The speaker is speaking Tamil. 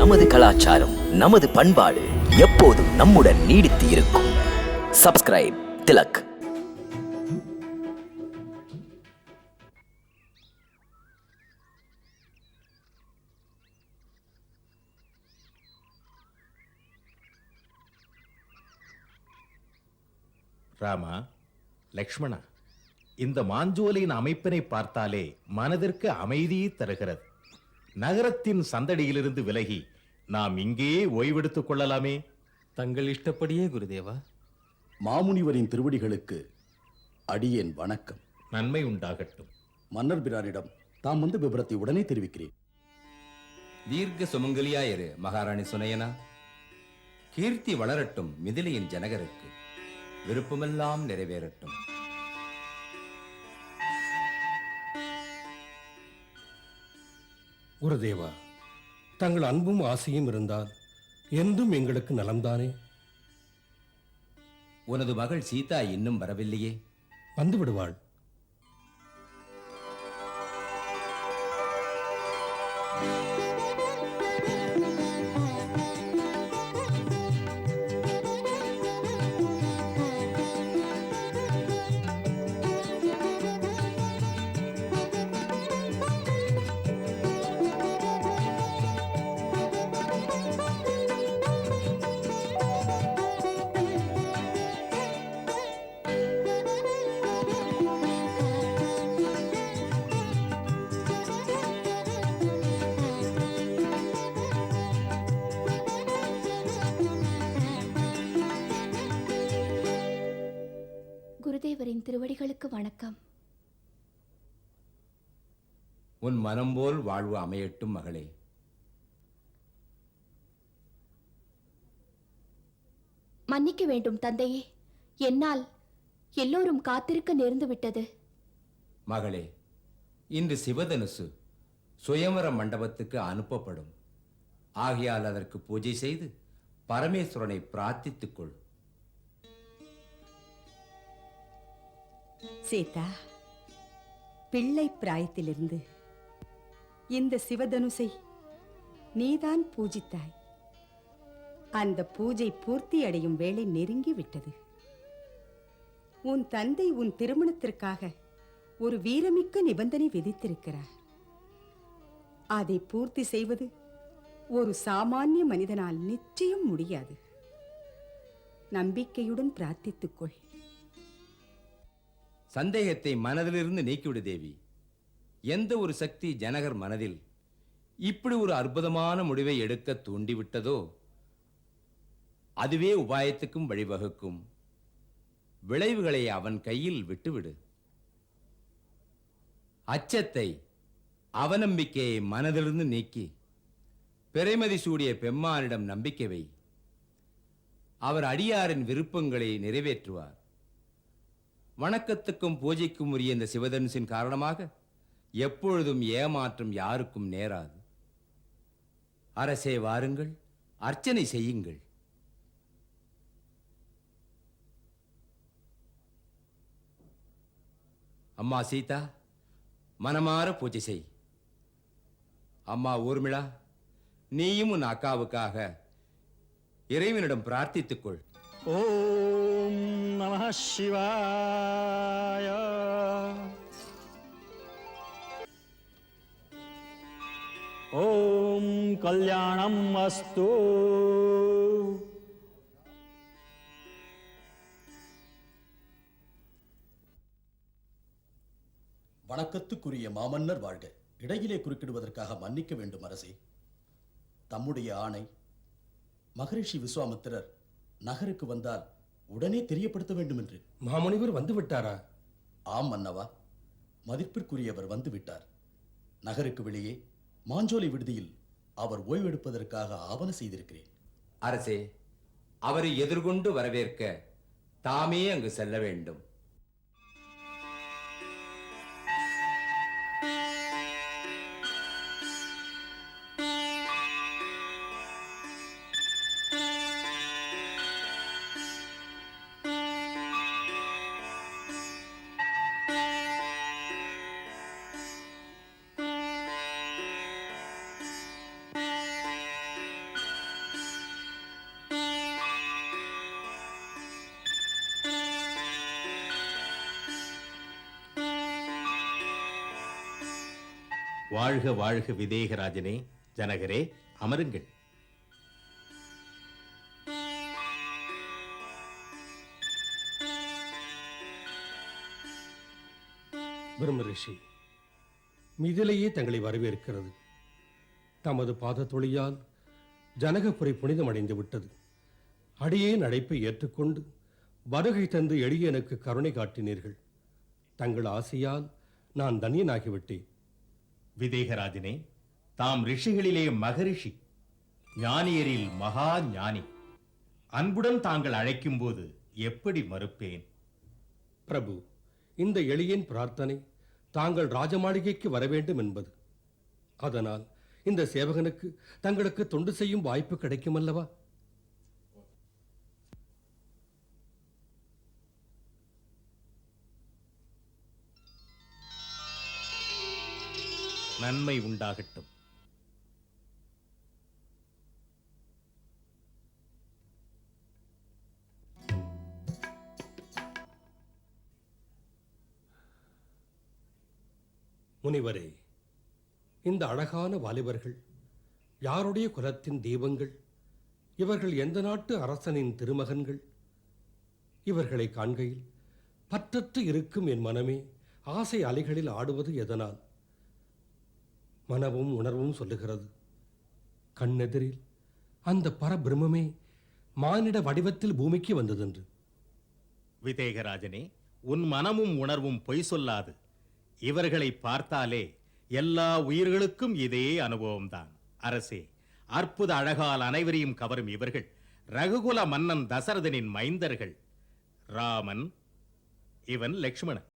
நமது கலாச்சாரம் நமது பண்பாடு எப்போதும் நம்முடன் நீடித்து இருக்கும். சப்ஸ்கிரைப் திலக். ராமா லக்ஷ்மணா இந்த மாஞ்சோலையின் அமைப்பினை பார்த்தாலே மனதிற்கு அமைதியை தருகிறது. நகரத்தின் சந்தடியிலிருந்து விலகி நாம் இங்கேயே ஓய்வெடுத்துக் கொள்ளலாமே. தங்கள் இஷ்டப்படியே குருதேவா. மாமுனிவரின் திருவடிகளுக்கு அடியேன் வணக்கம். நன்மை உண்டாகட்டும். மன்னர் பிரானிடம் தாம் வந்து விபரத்தை உடனே தெரிவிக்கிறேன். தீர்க்க சுமங்கலியாயிரு மகாராணி சுனையனா. கீர்த்தி வளரட்டும் மிதிலையின் ஜனகருக்கு. விருப்பமெல்லாம் நிறைவேறட்டும். குருதேவா தங்கள் அன்பும் ஆசையும் இருந்தால் என்றும் எங்களுக்கு நலம்தானே? உனது மகள் சீதா இன்னும் வரவில்லையே. வந்து விடுவாள் குருதேவரின் திருவடிகளுக்கு வணக்கம். உன் மனம் போல் வாழ்வு அமையட்டும் மகளே. மன்னிக்க வேண்டும் தந்தையே. என்னால் எல்லோரும் காத்திருக்க நேர்ந்து விட்டது மகளே இன்று சிவதனுசு சுயவர மண்டபத்துக்கு அனுப்பப்படும். ஆகையால் அதற்கு பூஜை செய்து பரமேஸ்வரனை பிரார்த்தித்துக் சீதா பிள்ளை பிராயத்திலிருந்து இந்த சிவதனுசை நீதான் பூஜித்தாய். அந்த பூஜை பூர்த்தி அடையும் வேளை நெருங்கி விட்டது. உன் தந்தை உன் திருமணத்திற்காக ஒரு வீரமிக்க நிபந்தனை விதித்திருக்கிறார். அதை பூர்த்தி செய்வது ஒரு சாமானிய மனிதனால் நிச்சயம் முடியாது. நம்பிக்கையுடன் பிரார்த்தித்துக்கொள். சந்தேகத்தை மனதிலிருந்து நீக்கிவிடு தேவி. எந்த ஒரு சக்தி ஜனகர் மனதில் இப்படி ஒரு அற்புதமான முடிவை எடுக்க தூண்டிவிட்டதோ அதுவே உபாயத்துக்கும் வழிவகுக்கும். விளைவுகளை அவன் கையில் விட்டுவிடு. அச்சத்தை அவநம்பிக்கையை மனதிலிருந்து நீக்கி பிறைமதி சூடிய பெம்மானிடம் நம்பிக்கை வை. அவர் அடியாரின் விருப்பங்களை நிறைவேற்றுவார். வணக்கத்துக்கும் பூஜைக்கும் உரிய இந்த சிவதனுசின் காரணமாக எப்பொழுதும் ஏமாற்றம் யாருக்கும் நேராது. அரசே வாருங்கள் அர்ச்சனை செய்யுங்கள். அம்மா சீதா மனமாற பூஜை செய். அம்மா ஊர்மிளா நீயும் உன் அக்காவுக்காக இறைவனிடம் பிரார்த்தித்துக்கொள். ஓம் நம சிவாய. ஓம் கல்யாணம் அஸ்து. வணக்கத்துக்குரிய மாமன்னர் வாழ்க. இடையிலே குறுக்கிடுவதற்காக மன்னிக்க வேண்டும் அரசே. தம்முடைய ஆணை மகரிஷி விஸ்வாமித்திரர் நகருக்கு வந்தால் உடனே தெரியப்படுத்த வேண்டும் என்று மாமுனிவர் வந்து விட்டாரா ஆம் மன்னவா. மதிப்பிற்குரியவர் வந்து விட்டார் நகருக்கு வெளியே மாஞ்சோலை விடுதியில் அவர் ஓய்வெடுப்பதற்காக ஆவண செய்திருக்கிறேன். அரசே அவரை எதிர்கொண்டு வரவேற்க தாமே அங்கு செல்ல வேண்டும். வாழ்க வாழ்க விதேகராஜனே ஜனகரே அமருங்கள். பிரம்ம ரிஷி மிதிலையே தங்களை வரவேற்கிறது. தமது பாதத்தொழியால் ஜனகபுரை புனிதமடைந்து விட்டது. அடியே நடைப்பை ஏற்றுக்கொண்டு வருகை தந்து எளியனுக்கு கருணை காட்டினீர்கள். தங்கள் ஆசையால் நான் தன்யனாகிவிட்டேன். விதேகராஜனே தாம் ரிஷிகளிலே மகரிஷி ஞானியரில் மகா ஞானி. அன்புடன் தாங்கள் அழைக்கும்போது எப்படி மறுப்பேன்? பிரபு இந்த எளியின் பிரார்த்தனை தாங்கள் ராஜமாளிகைக்கு வர வேண்டும் என்பது. அதனால் இந்த சேவகனுக்கு தங்களுக்கு தொண்டு செய்யும் வாய்ப்பு கிடைக்கும் அல்லவா நன்மை உண்டாகட்டும். முனிவரே இந்த அழகான வாலிபர்கள் யாருடைய குலத்தின் தெய்வங்கள் இவர்கள் எந்த நாட்டு அரசனின் திருமகன்கள்? இவர்களை காண்கையில் பற்றற்று இருக்கும் என் மனமே ஆசை அலைகளில் ஆடுவது எதனால்? மனமும் உணர்வும் சொல்லுகிறது. கண்ணெதிரில் அந்த பரபிரம்மே மானிட வடிவத்தில் பூமிக்கு வந்ததென்று. விதேகராஜனே உன் மனமும் உணர்வும் பொய் சொல்லாது. இவர்களை பார்த்தாலே எல்லா உயிர்களுக்கும் இதே அனுபவம்தான். அரசே அற்புத அழகால் அனைவரையும் கவரும் இவர்கள் ரகுகுல மன்னன் தசரதனின் மைந்தர்கள். ராமன் இவன் லக்ஷ்மணன்.